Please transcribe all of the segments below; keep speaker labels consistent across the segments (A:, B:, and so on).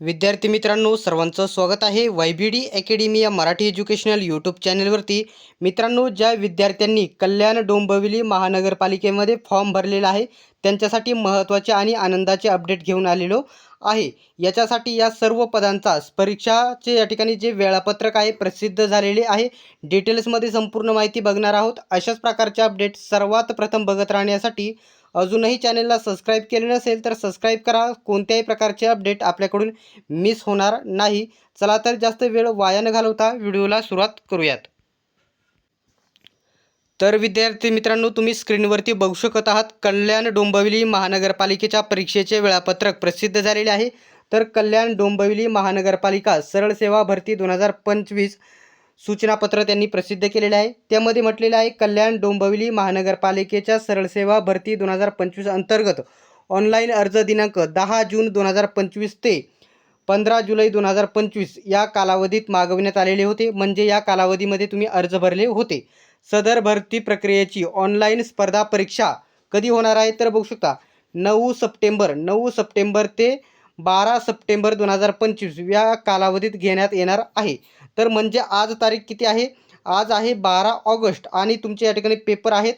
A: विद्यार्थी मित्रांनो सर्वांचं स्वागत आहे वाय बी डी अकॅडमी या मराठी एज्युकेशनल यूट्यूब चॅनलवरती. मित्रांनो ज्या विद्यार्थ्यांनी कल्याण डोंबिवली महानगरपालिकेमध्ये फॉर्म भरलेला आहे त्यांच्यासाठी महत्त्वाचे आणि आनंदाचे अपडेट घेऊन आलेलो आहे. याच्यासाठी या सर्व पदांचा परीक्षाचे या ठिकाणी जे वेळापत्रक आहे प्रसिद्ध झालेले आहे. डिटेल्समध्ये संपूर्ण माहिती बघणार आहोत. अशाच प्रकारचे अपडेट सर्वात प्रथम बघत राहण्यासाठी अजूनही चॅनलला सबस्क्राईब केले नसेल तर सबस्क्राईब करा. कोणत्याही प्रकारचे अपडेट आपल्याकडून मिस होणार नाही. चला तर जास्त वेळ वाया न घालवता व्हिडिओला सुरुवात करूयात. तर विद्यार्थी मित्रांनो तुम्ही स्क्रीनवरती बघू शकत आहात कल्याण डोंबिवली महानगरपालिकेच्या परीक्षेचे वेळापत्रक प्रसिद्ध झालेले आहे. तर कल्याण डोंबिवली महानगरपालिका सरळ सेवा भरती दोन हजार पंचवीस सूचनापत्र त्यांनी प्रसिद्ध केलेले आहे. त्यामध्ये म्हटलेलं आहे कल्याण डोंबिवली महानगरपालिकेच्या सरळ सेवा भरती दोन हजार पंचवीस अंतर्गत ऑनलाईन अर्ज दिनांक दहा जून दोन हजार पंचवीस ते पंधरा जुलै दोन हजार पंचवीस या कालावधीत मागविण्यात आलेले होते. म्हणजे या कालावधीमध्ये तुम्ही अर्ज भरले होते. सदर भरती प्रक्रियेची ऑनलाईन स्पर्धा परीक्षा कधी होणार आहे? तर बघू शकता नऊ सप्टेंबर नऊ सप्टेंबर ते बारा सप्टेंबर दोन हजार पंचवीस या कालावधीत घेण्यात येणार आहे. तर म्हणजे आज तारीख किती आहे? आज आहे बारा ऑगस्ट आणि तुमचे या ठिकाणी पेपर आहेत.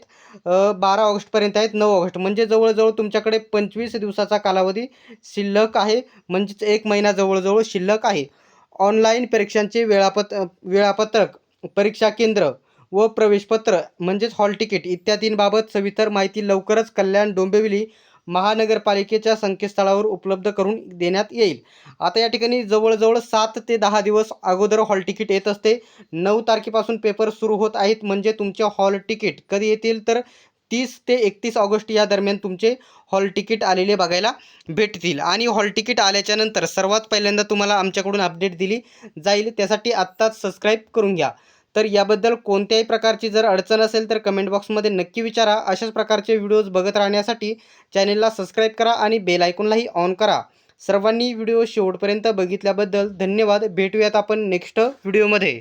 A: बारा ऑगस्टपर्यंत आहेत नऊ ऑगस्ट. म्हणजे जवळजवळ तुमच्याकडे पंचवीस दिवसाचा कालावधी शिल्लक आहे. म्हणजेच एक महिना जवळजवळ शिल्लक आहे. ऑनलाईन परीक्षांचे वेळापत वेळापत्रक परीक्षा केंद्र व प्रवेशपत्र म्हणजेच हॉल तिकीट इत्यादींबाबत सविस्तर माहिती लवकरच कल्याण डोंबिवली महानगरपालिकेच्या संकेतस्थळावर उपलब्ध करून देण्यात येईल. आता या ठिकाणी जवळजवळ सात ते दहा दिवस अगोदर हॉल तिकीट येत असते. नऊ तारखेपासून पेपर सुरू होत आहेत. म्हणजे तुमचे हॉल तिकीट कधी येतील तर तीस ते एकतीस ऑगस्ट या दरम्यान तुमचे हॉल तिकीट आलेले बघायला भेटतील. आणि हॉल तिकीट आल्याच्यानंतर सर्वात पहिल्यांदा तुम्हाला आमच्याकडून अपडेट दिली जाईल. त्यासाठी आत्ताच सबस्क्राईब करून घ्या. तर याबद्दल कोणत्याही प्रकारची जर अडचण असेल तर कमेंट बॉक्समध्ये नक्की विचारा. अशाच प्रकारचे व्हिडिओज बघत राहण्यासाठी चॅनेलला सबस्क्राईब करा आणि बेल आयकॉनलाही ऑन करा. सर्वांनी व्हिडिओ शेवटपर्यंत बघितल्याबद्दल धन्यवाद. भेटूयात आपण नेक्स्ट व्हिडिओमध्ये